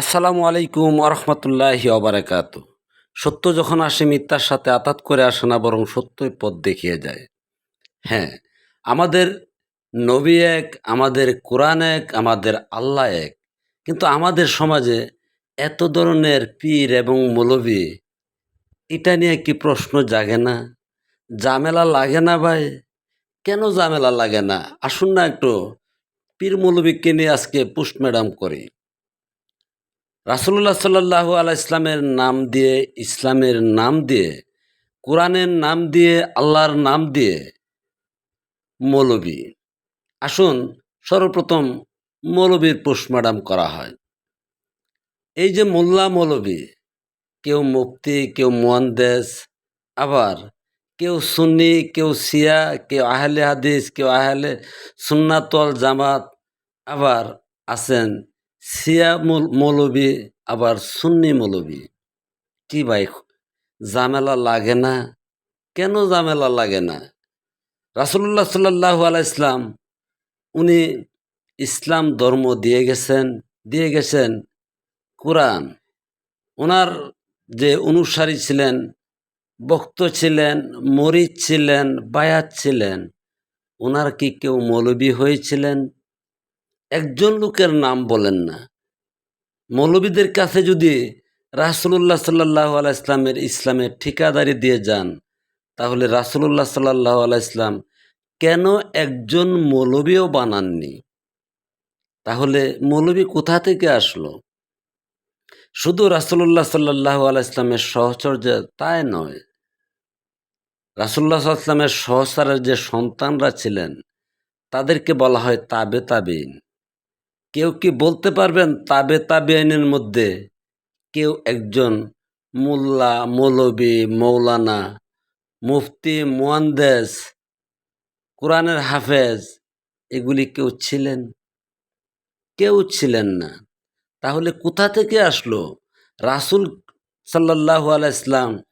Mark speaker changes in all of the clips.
Speaker 1: আসসালামু আলাইকুম আরহামতুল্লাহ অবরাকাত সত্য যখন আসে, মিথ্যার সাথে আতাত করে আসে না, বরং সত্যই পথ দেখিয়ে যায়। হ্যাঁ আমাদের নবী এক, আমাদের কোরআন এক, আমাদের আল্লাহ এক। কিন্তু আমাদের সমাজে এত ধরনের পীর এবং মৌলবী, এটা নিয়ে কি প্রশ্ন জাগে না? ঝামেলা লাগে না ভাই? কেন ঝামেলা লাগে না? আসুন না একটু পীর মৌলবীকে নিয়ে আজকে পোস্ট ম্যাডাম করি। রাসুল্লাহ সাল্লাহ আলা ইসলামের নাম দিয়ে, ইসলামের নাম দিয়ে, কোরআনের নাম দিয়ে, আল্লাহর নাম দিয়ে মৌলবী। আসুন সর্বপ্রথম মৌলবীর পোস্টমার্টাম করা হয়। এই যে মোল্লা মৌলবী, কেউ মুক্তি কেউ মোয়ান্দেস আবার কেউ সুন্নি, কেউ সিয়া কেউ আহলে হাদিস, কেউ আহলে সুন্নাতল জামাত, আবার আছেন মৌল- মৌলবী, আবার সুন্নি মৌলবী। কি ভাই, ঝামেলা লাগে না? কেন ঝামেলা লাগে না? রাসুল্লাহ সাল্লাহ আলাইসলাম উনি ইসলাম ধর্ম দিয়ে গেছেন দিয়ে গেছেন কোরআন। ওনার যে অনুসারী ছিলেন বক্ত ছিলেন, মরিদ ছিলেন, বায়াত ছিলেন ওনার কি কেউ মৌলবী হয়েছিলেন? একজন লোকের নাম বলেন না। মৌলবীদের কাছে যদি রাসুল্লাহ সাল্লাহ আলাইসলামের ইসলামের ইসলামের ঠিকাদারি দিয়ে যান, তাহলে রাসুল্লাহ সাল্লাহ আলাইসলাম কেন একজন মৌলবীও বানাননি? তাহলে মৌলবী কোথা থেকে আসলো? শুধু রাসুল্লাহ সাল্লাহ আলাইসলামের সহচর্য তাই নয়। রাসুল্লাহ সাল্লামের সহচারের যে সন্তানরা ছিলেন, তাদেরকে বলা হয় তাবে তাবিন কেউ কি বলতে পারবেন তাবে তাবিনের মধ্যে? কেউ একজন মোল্লা, মৌলবি, মৌলানা, মুফতি মুয়ান্দেস কোরআনের হাফেজ, এগুলি কেউ ছিলেন? কেউ ছিলেন না। তাহলে কোথা থেকে আসলো? রাসুল সাল্লাহ আলাইসলাম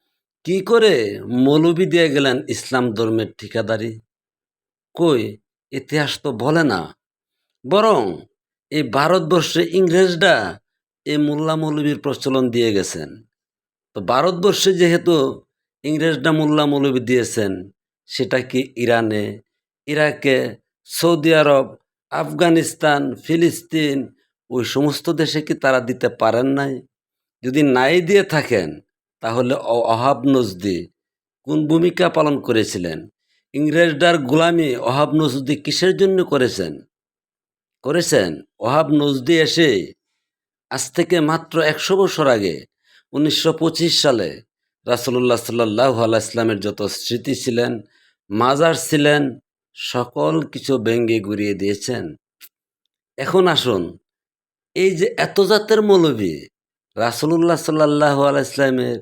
Speaker 1: কি করে মৌলবি দিয়ে গেলেন ইসলাম ধর্মের ঠিকাদারি? কই? ইতিহাস তো বলে না। বরং এই ভারতবর্ষে ইংরেজরা এই মোল্লা মৌলবীর প্রচলন দিয়ে গেছেন। তো ভারতবর্ষে যেহেতু ইংরেজরা মোল্লা মৌলবী দিয়েছেন, সেটা কি ইরানে, ইরাকে, সৌদি আরব, আফগানিস্তান, ফিলিস্তিন, ওই সমস্ত দেশে কি তারা দিতে পারেন নাই? যদি নাই দিয়ে থাকেন, তাহলে অহাব নজদি কোন ভূমিকা পালন করেছিলেন? ইংরেজদার গোলামি অহাব নজদি কিসের জন্য করেছেন? করেছেন। ওহাব নজদি এসে আজ থেকে মাত্র একশো বছর আগে, উনিশশো পঁচিশ সালে রাসুল্লাহ সাল্লাহ ইসলামের যত স্মৃতি ছিলেন, মাজার ছিলেন, সকল কিছু ব্যঙ্গে ঘুরিয়ে দিয়েছেন। এখন আসুন, এই যে এত জাতের মৌলবী রাসুল্লাহ সাল্লাহ ইসলামের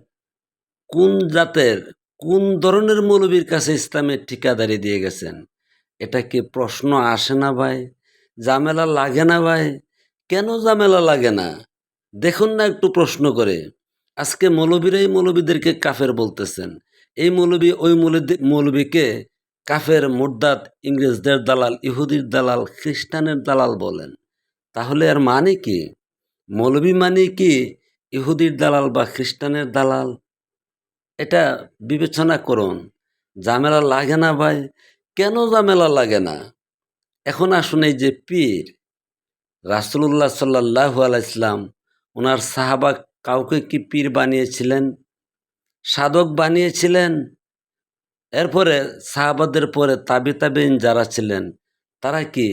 Speaker 1: কোন জাতের, কোন ধরনের মৌলবীর কাছে ইসলামের ঠিকাদারি দিয়ে গেছেন, এটা কি প্রশ্ন আসে না ভাই? ঝামেলা লাগে না ভাই? কেন ঝামেলা লাগে না? দেখুন না একটু প্রশ্ন করে। আজকে মৌলবীরাই মৌলবীদেরকে কাফের বলতেছেন। এই মৌলবী ওই মৌলবী মৌলবীকে কাফের মুরদাত ইংরেজদের দালাল, ইহুদির দালাল, খ্রিস্টানের দালাল বলেন। তাহলে আর মানে কি? মৌলবী মানে কি ইহুদির দালাল বা খ্রিস্টানের দালাল? এটা বিবেচনা করুন। ঝামেলা লাগে না ভাই? কেন ঝামেলা লাগে না? এখন আসুন এই যে পীর রাসুল্লাহ সাল্লাহ আলাইসলাম ওনার সাহাবা কাউকে কি পীর বানিয়েছিলেন? সাধক বানিয়েছিলেন? এরপরে সাহাবাদের পরে তাবি তাবিন যারা ছিলেন, তারা কি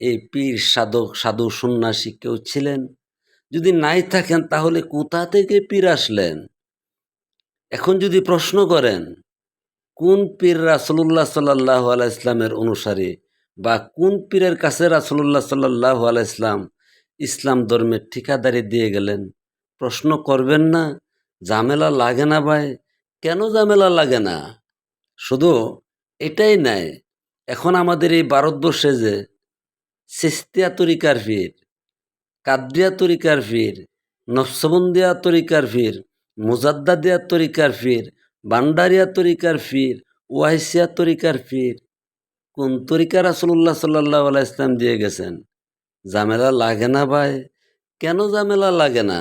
Speaker 1: এই পীর, সাধক, সাধু, সন্ন্যাসী কেউ ছিলেন? যদি নাই থাকেন তাহলে কোথা থেকে পীর আসলেন? এখন যদি প্রশ্ন করেন, কোন পীর রাসুল্লাহ সাল্লাহ আলাইসলামের অনুসারী বা কোন পীরের কাছে রাসুল্লাহ সাল্লাহ আলাইসলাম ইসলাম ধর্মের ঠিকাদারি দিয়ে গেলেন? প্রশ্ন করবেন না, ঝামেলা লাগে না ভাই। কেন ঝামেলা লাগে না? শুধু এটাই নাই, এখন আমাদের এই ভারতবর্ষে যে সিস্তিয়া তরিকার পীর, কাদ্রিয়া তরিকার ফির নফসবন্দিয়া তরিকার পীর, মুজাদ্দাদিয়া তরিকার পীর বান্ডারিয়া তরিকার পীর, ওয়াইসিয়া তরিকার পীর কোন তরিকা রাসুল্লাহ সাল্লাহ ইসলাম দিয়ে গেছেন? ঝামেলা লাগে না ভাই? কেন ঝামেলা লাগে না?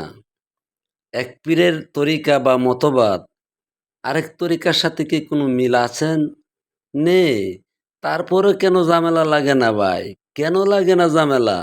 Speaker 1: এক পীরের তরিকা বা মতবাদ, আরেক তরিকার সাথে কি কোনো মিল আছেন? নেই তারপরে কেন ঝামেলা লাগে না ভাই? কেন লাগে না ঝামেলা?